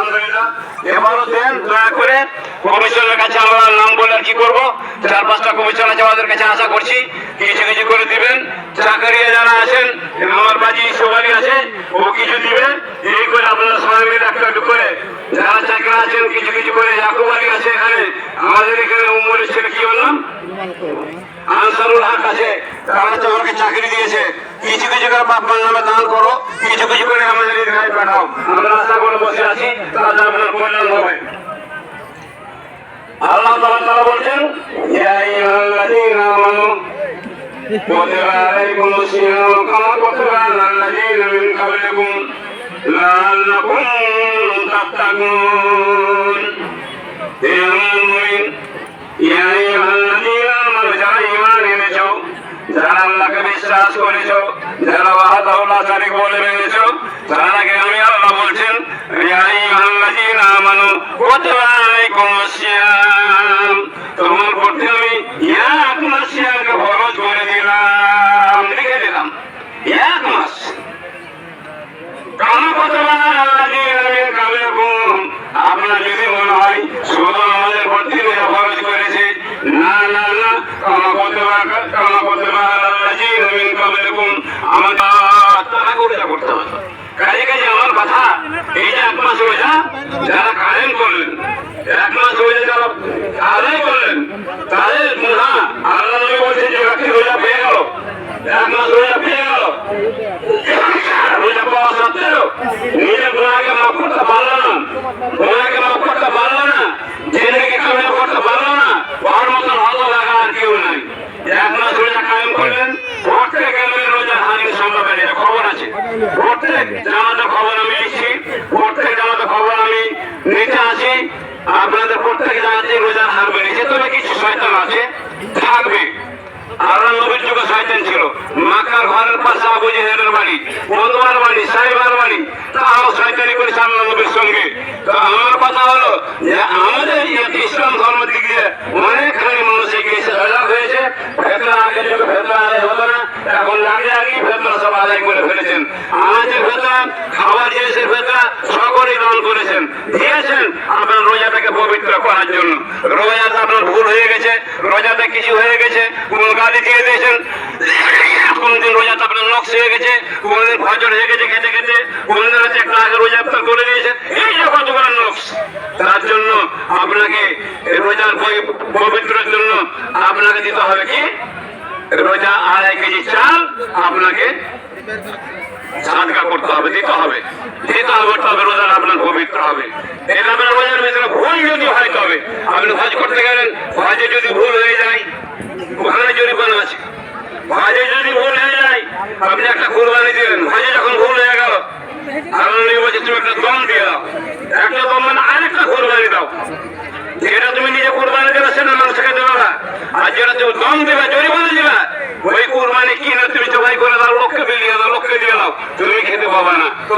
আলহামদুলিল্লাহ এবারও দেন দয়া করে। কমিশনের কাছে আমরা নাম বলে আর কি করব? চার পাঁচটা কমিশন আছে আমাদের কাছে আশা করছি কিছু কিছু করে দিবেন। চাকরিয়া যারা আছেন আমার বাজি সোহালি আছে ও কিছু দিবেন। এই করে আপনারা সবাই মিলে একটু একটু করে। যারা চাকরি আছেন কিছু কিছু করে। ইয়াকুব আলী আছে এখানে। আমাদের এখানে উমরের ছেলে কি বললাম? আনসারুল হক আছে। তারা তো আমাকে চাকরি দিয়েছে। কিছু কিছু করে বাপমার নামে দান করো, কিছু কিছু করে আমাদের এখানে পাঠাও। আমরা আশা করে বসে আছি তাহলে আপনার কল্যাণ হবে। আল্লাহ তাআলা বলছেন, ইয়া আইয়ুহাল্লাযীনা আমানু, কুতিবা আলাইকুমুস সিয়ামু কামা কুতিবা আলাল্লাযীনা মিন ক্বাবলিকুম লাআল্লাকুম তাত্তাকুন। হে মুমিন, ইয়া আইয়ুহাল্লাযীনা আমানু যারা ঈমান এনেছো যারা আল্লাহকে বিশ্বাস করেছ যারা ওয়াহদাহুল্লাহ শারীক বলে মেনেছো তারাকে আমি আল্লাহ বলছেন তোমার প্রতি আমি এক মাস করে দিলাম লিখে দিলাম এক মাস কামা। কুতিবা আপনার যদি মনে হয়, শুধু আমাদের প্রতি ফরজ করেছে না না না কামা কুতিবা কামা কুতিবা আলাল্লাযীনা মিন ক্বাবলিকুম আমাদের তারা করে এই যে এক মাস কায়েম করলেন এক মাস যারা আদায় করলেন তাদের গুণা আল্লাহ নবী বলছেন যে ব্যক্তি রোজা পেয়ে গেল এক মাস রোজা পেয়ে গেল রোজা পাওয়া সত্ত্বেও নিজের গুণাকে মাফ করতে পারল না গুণাকে মাফ করতে পারল না জেনেকে কামিয়ে করতে পারল না ওর মতন ভালো লাগা আর কেউ নাই এক মাস রোজা কায়েম করলেন প্রত্যেক এলেন রোজা হানি সামলাবেন এটা খবর আছে খবর আমি লিখছি প্রত্যেক জামাতে খবর আপনাদের প্রত্যেক জানাচ্ছি, রোজা হার বেড়েছে তবে কিছু শয়তান আছে, থাকবে। আল্লাহ নবীর যুগে শয়তান ছিল। মাকার ঘরের পাশে আবু জেহেলের বাড়ি। বন্ধুয়ার বাড়ি সাহেবার বাড়ি তারাও শয়তানি করেছে আল্লাহ নবীর সঙ্গে তো আমার কথা হলো যে আমাদের এই ইসলাম ধর্ম দিক দিয়ে অনেকখানি মানুষ এগিয়ে সজাগ হয়েছে ভেতরা আগে যুগে ভেতরা আদায় হতো না এখন লাগে আগেই ভেতরা সব আদায় করে ফেলেছেন আমাদের ভেতরা খাওয়ার জিনিসের ভেতরা সকলেই দান করেছেন। দিয়েছেন আপনার রোজাটাকে পবিত্র করার জন্য। রোজাতে আপনার ভুল হয়ে গেছে, রোজাতে কিছু হয়ে গেছে, কোন গালি দিয়ে দিয়েছেন। কোনদিন রোজাতে আপনার নকশ হয়ে গেছে, কোনদিন ভজর হয়ে গেছে খেতে খেতে, কোনদিন হচ্ছে একটা আগে রোজা আপনার করে দিয়েছে এই যে কতগুলো নকশ। তার জন্য আপনাকে রোজার পবি- পবিত্রের জন্য আপনাকে দিতে হবে কি? রোজা আড়াই কেজি চাল আপনাকে সাদকা করতে হবে, দিতে হবে। দিতে হবে রোজার আপনার পবিত্র হবে। রোজার ভিতরে ভুল যদি হয় তবে। আপনি হজ করতে গেলেন, হজে যদি ভুল হয়ে যায় ওখানে আছে। হজে যদি ভুল হয়ে যায়, আপনি একটা কুরবানি দিলেন, হজে যখন ভুল হয়ে গেল, আল্লাহ বলছে, তুমি একটা দম দিয়ে দাও। একটা দম মানে আরেকটা কুরবানি দাও। যেটা তুমি নিজে কুরবানি দেবে সেটা মানুষকে দেবে না। আর যেটা তুমি দম দিবে ওই কুরবানি কিনে তুমি জবাই করে দাও লোককে বিলিয়ে দাও লোককে দিয়ে দাও তুমি খেতে পাবে না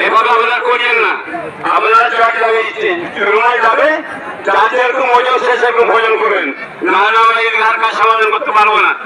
এভাবে আপনারা করিয়েন না। আপনারা চাকরি যাবে রুমাল যাবে, যার যেরকম ওজন সে সেরকম ভোজন করবেন। না হলে আমরা এই ধার কাজ সমাধান করতে পারব না।